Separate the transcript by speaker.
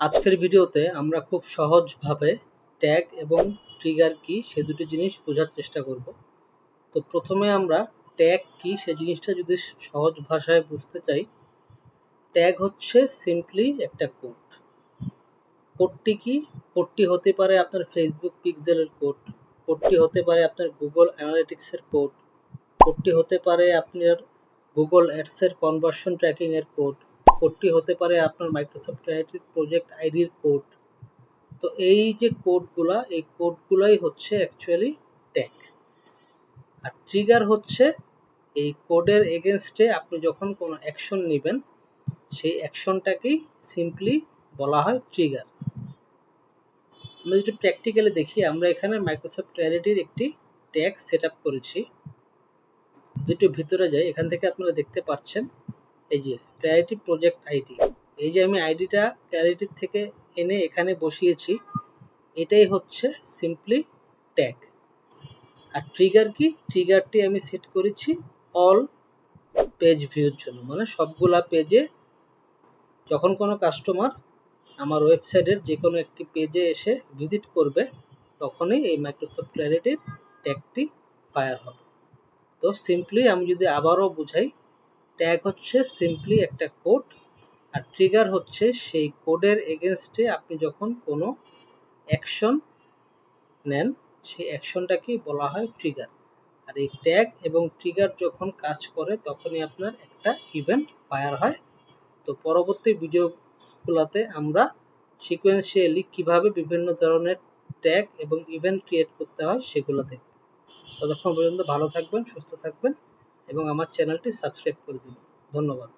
Speaker 1: আজকের ভিডিওতে আমরা খুব সহজভাবে ট্যাগ এবং ট্রিগার কি সে দুটি জিনিস বোঝার চেষ্টা করব। তো প্রথমে আমরা ট্যাগ কি সে জিনিসটা যদি সহজ ভাষায় বুঝতে চাই ট্যাগ হচ্ছে সিম্পলি একটা কোড কোডটি কি? কোডটি হতে পারে আপনার ফেসবুক পিক্সেলের কোড কোডটি হতে পারে আপনার গুগল অ্যানালিটিক্সের কোড কোডটি হতে পারে আপনার গুগল অ্যাডসের কনভার্সন ট্র্যাকিংয়ের কোড কোডটি হতে পারে আপনার মাইক্রোসফট ক্রিয়েটিভ প্রজেক্ট আইডির কোড তো এই যে কোডগুলা এই কোডগুলাই হচ্ছে অ্যাকচুয়ালি ট্যাগ আর ট্রিগার হচ্ছে এই কোডের এগেনস্টে আপনি যখন কোনো অ্যাকশন নেবেন, সেই অ্যাকশনটাকেই সিম্পলি বলা হয় ট্রিগার আমরা যদি প্র্যাকটিক্যালি দেখি, আমরা এখানে মাইক্রোসফট রিয়ালিটির একটি ট্যাগ সেট করেছি। যেটু ভিতরে যাই এখান থেকে আপনারা দেখতে পাচ্ছেন। এই যে ক্ল্যারিটি প্রজেক্ট আইডি এই যে আমি আইডিটা ক্ল্যারিটির থেকে এনে এখানে বসিয়েছি, এটাই হচ্ছে সিম্পলি ট্যাগ আর ট্রিগার কি? ট্রিগারটি আমি সেট করেছি অল পেজ ভিউর জন্য মানে সবগুলা পেজে যখন কোনো কাস্টমার আমার ওয়েবসাইটের যে কোনো একটি পেজে এসে ভিজিট করবে, তখনই এই মাইক্রোসফট ক্ল্যারিটির ট্যাগটি ফায়ার হবে। তো সিম্পলি আমি যদি আবারও বুঝাই ট্যাগ হচ্ছে সিম্পলি একটা কোড আর ট্রিগার হচ্ছে সেই কোডের এগেনস্টে আপনি যখন কোনো অ্যাকশন নেন, সেই অ্যাকশনটাকেই বলা হয় ট্রিগার আর এই ট্যাগ এবং ট্রিগার যখন কাজ করে, তখনই আপনার একটা ইভেন্ট ফায়ার হয়। তো পরবর্তী ভিডিওগুলোতে আমরা সিকোয়েন্সিয়ালি কীভাবে বিভিন্ন ধরনের ট্যাগ এবং ইভেন্ট ক্রিয়েট করতে হয়, সেগুলো দেখব। ততক্ষণ পর্যন্ত ভালো থাকবেন, সুস্থ থাকবেন। এবং আমার চ্যানেলটি সাবস্ক্রাইব করে দিন। ধন্যবাদ।